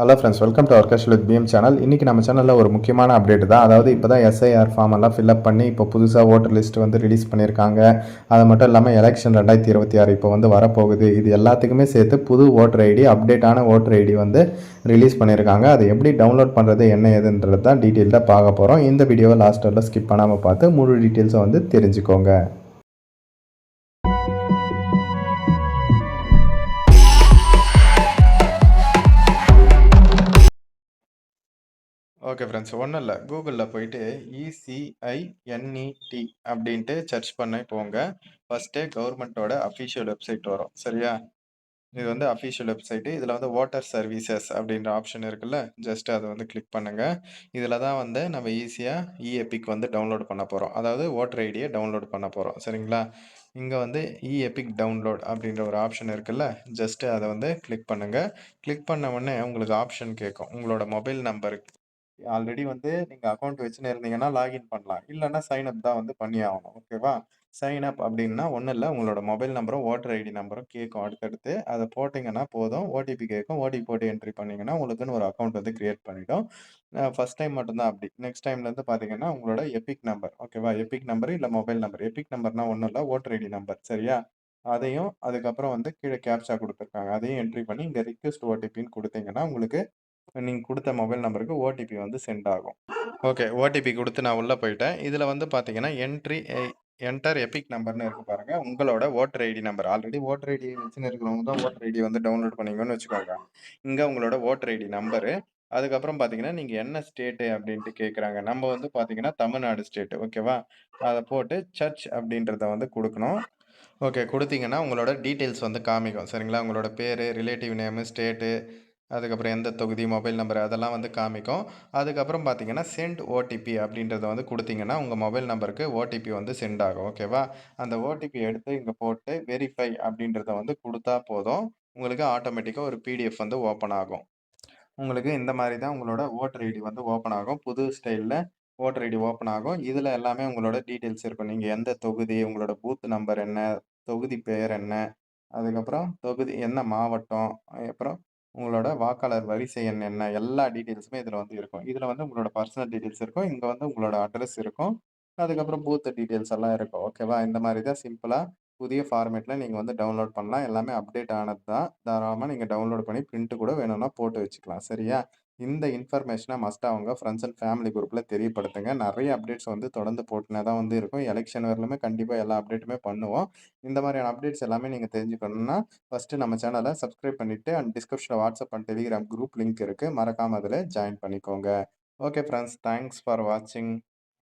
Hello friends welcome to our cash with PM channel இன்றைக்கி நம்ம சேனலில் ஒரு முக்கியமான அப்டேட் தான். அதாவது இப்போ தான் எஸ்ஐஆர் ஃபார்ம் எல்லாம் ஃபில்அப் பண்ணி இப்போ புதுசாக ஓட்டர் லிஸ்ட் வந்து ரிலீஸ் பண்ணியிருக்காங்க அது மட்டும் இல்லாமல் எலெக்ஷன் ரெண்டாயிரத்தி இருபத்தி ஆறு இப்போ வந்து வரப்போகுது. இது எல்லாத்துக்குமே சேர்த்து புது ஓட்டர் ஐடி அப்டேட்டான ஓட்டர் ஐடி வந்து ரிலீஸ் பண்ணியிருக்காங்க அதை எப்படி டவுன்லோட் பண்ணுறது என்ன ஏதுன்றது தான் டீட்டெயில்டாக பார்க்க போகிறோம் இந்த வீடியோவை லாஸ்ட்டில் ஸ்கிப் பண்ணாமல் பார்த்து முழு டீட்டெயில்ஸை வந்து தெரிஞ்சுக்கோங்க. ஓகே ஃப்ரெண்ட்ஸ் ஒன்றும் இல்லை. கூகுளில் போயிட்டு இசிஐஎன்இடி அப்படின்ட்டு சர்ச் பண்ணி போங்க. ஃபஸ்ட்டே கவர்மெண்ட்டோட அஃபிஷியல் வெப்சைட் வரும். சரியா? இது வந்து அஃபிஷியல் வெப்சைட்டு இதில் வந்து வாட்டர் சர்வீசஸ் அப்படின்ற ஆப்ஷன் இருக்குல்ல? ஜஸ்ட் அதை வந்து கிளிக் பண்ணுங்கள் இதில் தான் வந்து நம்ம ஈஸியாக இஎபிக் வந்து டவுன்லோட் பண்ண போகிறோம் அதாவது ஓட்டர் ஐடியை டவுன்லோட் பண்ண போகிறோம் சரிங்களா? இங்கே வந்து இஎபிக் டவுன்லோட் அப்படின்ற ஒரு ஆப்ஷன் இருக்குல்ல? ஜஸ்ட்டு அதை வந்து கிளிக் பண்ணுங்கள் கிளிக் பண்ண உடனே உங்களுக்கு ஆப்ஷன் கேட்கும். உங்களோட மொபைல் நம்பருக்கு ஆல்ரெடி வந்து நீங்கள் அக்கௌண்ட் வச்சுன்னு இருந்தீங்கன்னா லாகின் பண்ணலாம். இல்லைன்னா சைன் அப் தான் வந்து பண்ணி ஆகணும். ஓகேவா? சைன் அப் அப்படின்னா ஒன்றும் இல்லை உங்களோட மொபைல் நம்பரும், ஓட்டர் ஐடி நம்பரும் கேட்கும் அடுத்தடுத்து. அதை போட்டிங்கன்னா போதும். ஓடிபி கேட்கும். ஓடிபி போட்டு என்ட்ரி பண்ணிங்கன்னா உங்களுக்குன்னு ஒரு அக்கௌண்ட் வந்து கிரியேட் பண்ணிவிடும் ஃபஸ்ட் டைம் மட்டும்தான் அப்படி அப்டி. நெக்ஸ்ட் டைம்லேருந்து பார்த்தீங்கன்னா, உங்களோட எபிக் நம்பர் ஓகேவா? எபிக் நம்பர் இல்லை மொபைல் நம்பர். எபிக் நம்பர்னா ஒன்றும் இல்லை ஓட்டர் ஐடி நம்பர் சரியா? அதையும் அதுக்கப்புறம் வந்து கீழே கேப்ச்சா கொடுத்துருக்காங்க அதையும் என்ட்ரி பண்ணி இங்கே ரிக்வெஸ்ட் ஓடிபின்னு கொடுத்தீங்கன்னா உங்களுக்கு நீங்கள் கொடுத்த மொபைல் நம்பருக்கு ஓடிபி வந்து சென்ட் ஆகும். ஓகே. ஓடிபி கொடுத்து நான் உள்ளே போயிட்டேன். இதில் வந்து பார்த்தீங்கன்னா, என்ட்ரி eh, என்டர் எபிக் நம்பர்னு இருக்கு பாருங்க. உங்களோட voter ID number. Already voter ID வச்சுன்னு இருக்கிறவங்க தான் ஓட்டர் ஐடி வந்து டவுன்லோட் பண்ணீங்கன்னு வச்சுக்கோங்க. இங்கே உங்களோட ஓட்டர் ஐடி நம்பரு. அதுக்கப்புறம் பார்த்தீங்கன்னா, நீங்கள் என்ன ஸ்டேட்டு அப்படின்ட்டு கேட்குறாங்க. நம்ம வந்து பார்த்தீங்கன்னா, தமிழ்நாடு ஸ்டேட்டு ஓகேவா? அதை போட்டு சர்ச் அப்படின்றத வந்து கொடுக்கணும் ஓகே. கொடுத்தீங்கன்னா உங்களோட டீட்டெயில்ஸ் வந்து காமிக்கும். சரிங்களா? உங்களோட பேர் ரிலேட்டிவ் நேமு, ஸ்டேட்டு அதுக்கப்புறம் எந்த தொகுதி, மொபைல் நம்பர் அதெல்லாம் வந்து காமிக்கும். அதுக்கப்புறம் பார்த்தீங்கன்னா, சென்ட் ஓடிபி அப்படின்றத வந்து கொடுத்தீங்கன்னா உங்கள் மொபைல் நம்பருக்கு ஓடிபி வந்து சென்ட் ஆகும். ஓகேவா? அந்த ஓடிபி எடுத்து இங்கே போட்டு வெரிஃபை அப்படின்றத வந்து கொடுத்தா போதும். உங்களுக்கு ஆட்டோமேட்டிக்காக ஒரு பிடிஎஃப் வந்து ஓப்பன் ஆகும். உங்களுக்கு இந்த மாதிரி தான் உங்களோட ஓட்டர் ஐடி வந்து ஓப்பன் ஆகும். புது ஸ்டைலில் ஓட்டர் ஐடி ஓப்பன் ஆகும். இதில் எல்லாமே உங்களோட டீட்டெயில்ஸ் இருக்கும். நீங்கள் எந்த தொகுதி, உங்களோட பூத் நம்பர் என்ன, தொகுதி பெயர் என்ன, அதுக்கப்புறம் தொகுதி என்ன மாவட்டம், அப்புறம் உங்களோட வாக்காளர் வரிசை எண் என்ன, எல்லா டீட்டெயில்ஸுமே இதுல வந்து இருக்கும். இதுல வந்து உங்களோட பர்சனல் டீட்டெயில்ஸ் இருக்கும். இங்க வந்து உங்களோட அட்ரஸ் இருக்கும். அதுக்கப்புறம் பூத் டீட்டெயில்ஸ் எல்லாம் இருக்கும். ஓகேவா? இந்த மாரி தான் சிம்பிளா புதிய ஃபார்மேட்ல நீங்க வந்து டவுன்லோட் பண்ணலாம். எல்லாமே அப்டேட் ஆனது தான். தாராளமா நீங்க டவுன்லோட் பண்ணி பிரிண்ட் கூட வேணும்னா போட்டு வச்சுக்கலாம். சரியா? இந்த இன்ஃபர்மேஷனை மஸ்ட்டாக அவங்க ஃப்ரெண்ட்ஸ் அண்ட் ஃபேமிலி குரூப்பில் தெரியப்படுத்துங்க. நிறைய அப்டேட்ஸ் வந்து தொடர்ந்து போட்டுனே தான் வந்து இருக்கும். எலெக்ஷன் வரலுமே கண்டிப்பாக எல்லா அப்டேட்டுமே பண்ணுவோம். இந்த மாதிரியான அப்டேட்ஸ் எல்லாமே நீங்கள் தெரிஞ்சுக்கணும்னா, ஃபஸ்ட்டு நம்ம சேனலை சப்ஸ்கிரைப் பண்ணிவிட்டு அண்ட் டிஸ்கிரிப்ஷனில் WhatsApp and Telegram group link இருக்குது மறக்காமல் அதில் ஜாயின் பண்ணிக்கோங்க. ஓகே ஃப்ரெண்ட்ஸ் தேங்க்ஸ் ஃபார் வாட்சிங்.